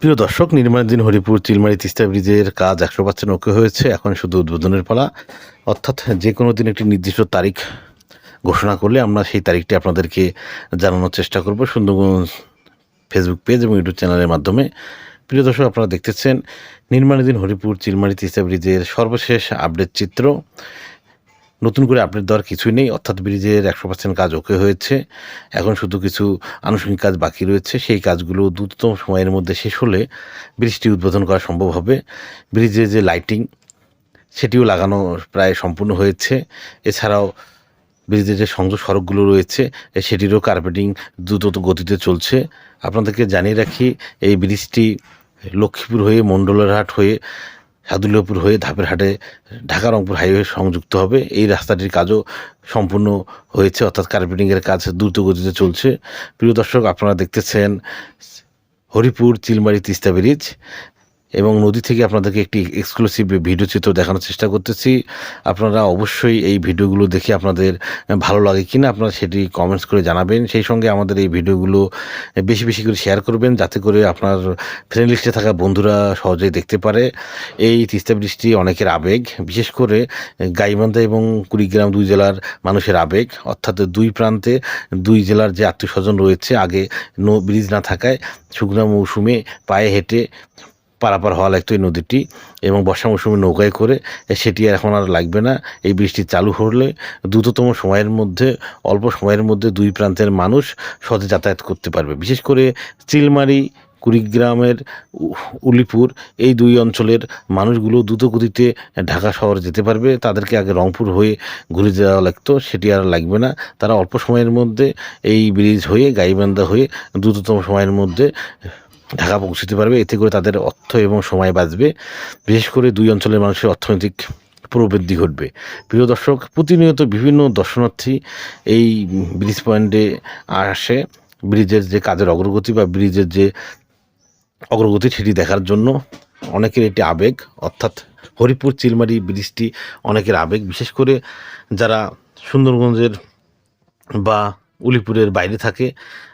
প্রিয় দর্শক, নির্মাণাধীন হরিপুর চিলমারি তিস্তা ব্রিজের কাজ একশো পার্সেন্ট ওকে হয়েছে। এখন শুধু উদ্বোধনের পালা। অর্থাৎ যে কোনো দিন একটি নির্দিষ্ট তারিখ ঘোষণা করলে আমরা সেই তারিখটি আপনাদেরকে জানানোর চেষ্টা করব। সুন্দরগঞ্জ ফেসবুক পেজ এবং ইউটিউব চ্যানেলের মাধ্যমে। প্রিয় দর্শক, আপনারা দেখতেছেন, নির্মাণাধীন হরিপুর চিলমারি তিস্তা ব্রিজের সর্বশেষ আপডেট চিত্র। নতুন করে আপডেট দেওয়ার কিছুই নেই, অর্থাৎ ব্রিজের একশো পার্সেন্ট কাজ ওকে হয়েছে। এখন শুধু কিছু আনুষঙ্গিক কাজ বাকি রয়েছে, সেই কাজগুলো দ্রুততম সময়ের মধ্যে শেষ হলে ব্রিজটি উদ্বোধন করা সম্ভব হবে। ব্রিজের যে লাইটিং সেটিও লাগানো প্রায় সম্পূর্ণ হয়েছে। এছাড়াও ব্রিজের যে সংযোগ সড়কগুলো রয়েছে, সেটিরও কার্পেটিং দ্রুত গতিতে চলছে। আপনাদেরকে জানিয়ে রাখি, এই ব্রিজটি লক্ষ্মীপুর হয়ে মণ্ডলেরহাট হয়ে সাদুল্যপুর হয়ে ধাপের হাটে ঢাকা রংপুর হাইওয়ে সংযুক্ত হবে। এই রাস্তাটির কাজও সম্পূর্ণ হয়েছে, অর্থাৎ কার্পেটিংয়ের কাজ দ্রুত গতিতে চলছে। প্রিয় দর্শক, আপনারা দেখতেছেন হরিপুর, চিলমারি, তিস্তা ব্রিজ। এবং নদী থেকে আপনাদেরকে একটি এক্সক্লুসিভ ভিডিও চিত্র দেখানোর চেষ্টা করতেছি। আপনারা অবশ্যই এই ভিডিওগুলো দেখে আপনাদের ভালো লাগে কি না আপনারা সেটি কমেন্টস করে জানাবেন। সেই সঙ্গে আমাদের এই ভিডিওগুলো বেশি বেশি করে শেয়ার করবেন যাতে করে আপনার ফ্রেন্ড লিস্টে থাকা বন্ধুরা সহজেই দেখতে পারে। এই তিস্তা বৃষ্টি অনেকের আবেগ, বিশেষ করে গাইবান্ধা এবং কুড়িগ্রাম দুই জেলার মানুষের আবেগ, অর্থাৎ দুই প্রান্তে দুই জেলার যে আত্মীয় স্বজন রয়েছে, আগে নো, ব্রিজ না থাকায় শুকনো মৌসুমে পায়ে হেঁটে পারাপার হওয়া লাগতো এই নদীটি এবং বর্ষা মৌসুমে নৌকায় করে সেটি আর এখন আর লাগবে না। এই বৃষ্টি চালু হলে দ্রুততম সময়ের মধ্যে, অল্প সময়ের মধ্যে দুই প্রান্তের মানুষ সহজে যাতায়াত করতে পারবে। বিশেষ করে চিলমারি, কুড়িগ্রামের উলিপুর, এই দুই অঞ্চলের মানুষগুলো দ্রুত গতিতে ঢাকা শহরে যেতে পারবে। তাদেরকে আগে রংপুর হয়ে ঘুরে যাওয়া লাগতো, সেটি আর লাগবে না। তারা অল্প সময়ের মধ্যে এই ব্রিজ হয়ে, গাইবান্ধা হয়ে দ্রুততম সময়ের মধ্যে ঢাকা পৌঁছতে পারবে। এতে করে তাদের অর্থ এবং সময় বাঁচবে। বিশেষ করে দুই অঞ্চলের মানুষের অর্থনৈতিক প্রবৃদ্ধি ঘটবে। প্রিয় দর্শক, প্রতিনিয়ত বিভিন্ন দর্শনার্থী এই ব্রিজ পয়েন্টে আসে। ব্রিজের যে কাজের অগ্রগতি বা ব্রিজের যে অগ্রগতি সেটি দেখার জন্য অনেকের এটি আবেগ। অর্থাৎ হরিপুর চিলমারি ব্রিজটি অনেকের আবেগ। বিশেষ করে যারা সুন্দরগঞ্জের বা উলিপুরের বাইরে থাকে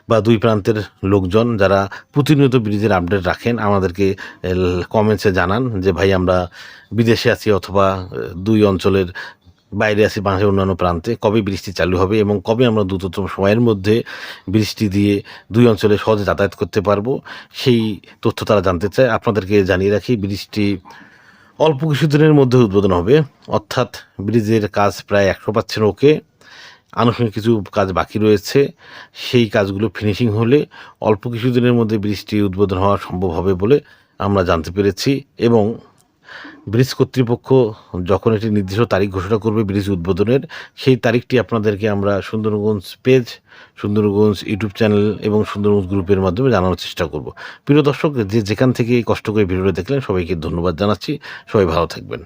বা দুই প্রান্তের লোকজন যারা প্রতিনিয়ত ব্রিজের আপডেট রাখেন, আমাদেরকে কমেন্টসে জানান যে, ভাই, আমরা বিদেশে আছি অথবা দুই অঞ্চলের বাইরে আছি, বাংলাদেশের অন্যান্য প্রান্তে। কবে বৃষ্টি চালু হবে এবং কবে আমরা দ্রুততম সময়ের মধ্যে বৃষ্টি দিয়ে দুই অঞ্চলে সহজে যাতায়াত করতে পারব? সেই তথ্য তারা জানতে চায়। আপনাদেরকে জানিয়ে রাখি, বৃষ্টি অল্প কিছুদিনের মধ্যে উদ্বোধন হবে। অর্থাৎ, ব্রিজের কাজ প্রায় একশো পার্সেন্ট ওকে আনুষঙ্গিক কিছু কাজ বাকি রয়েছে, সেই কাজগুলো ফিনিশিং হলে অল্প কিছুদিনের মধ্যে ব্রিজটি উদ্বোধন হওয়া সম্ভব হবে বলে আমরা জানতে পেরেছি এবং ব্রিজ কর্তৃপক্ষ যখন একটি নির্দিষ্ট তারিখ ঘোষণা করবে ব্রিজ উদ্বোধনের, সেই তারিখটি আপনাদেরকে আমরা Sundarganj page, Sundarganj YouTube channel এবং সুন্দরগঞ্জ গ্রুপের মাধ্যমে জানানোর চেষ্টা করব। প্রিয় দর্শক, যে যেখান থেকে কষ্ট করে ভিডিওটা দেখলেন, সবাইকে ধন্যবাদ জানাচ্ছি। সবাই ভালো থাকবেন।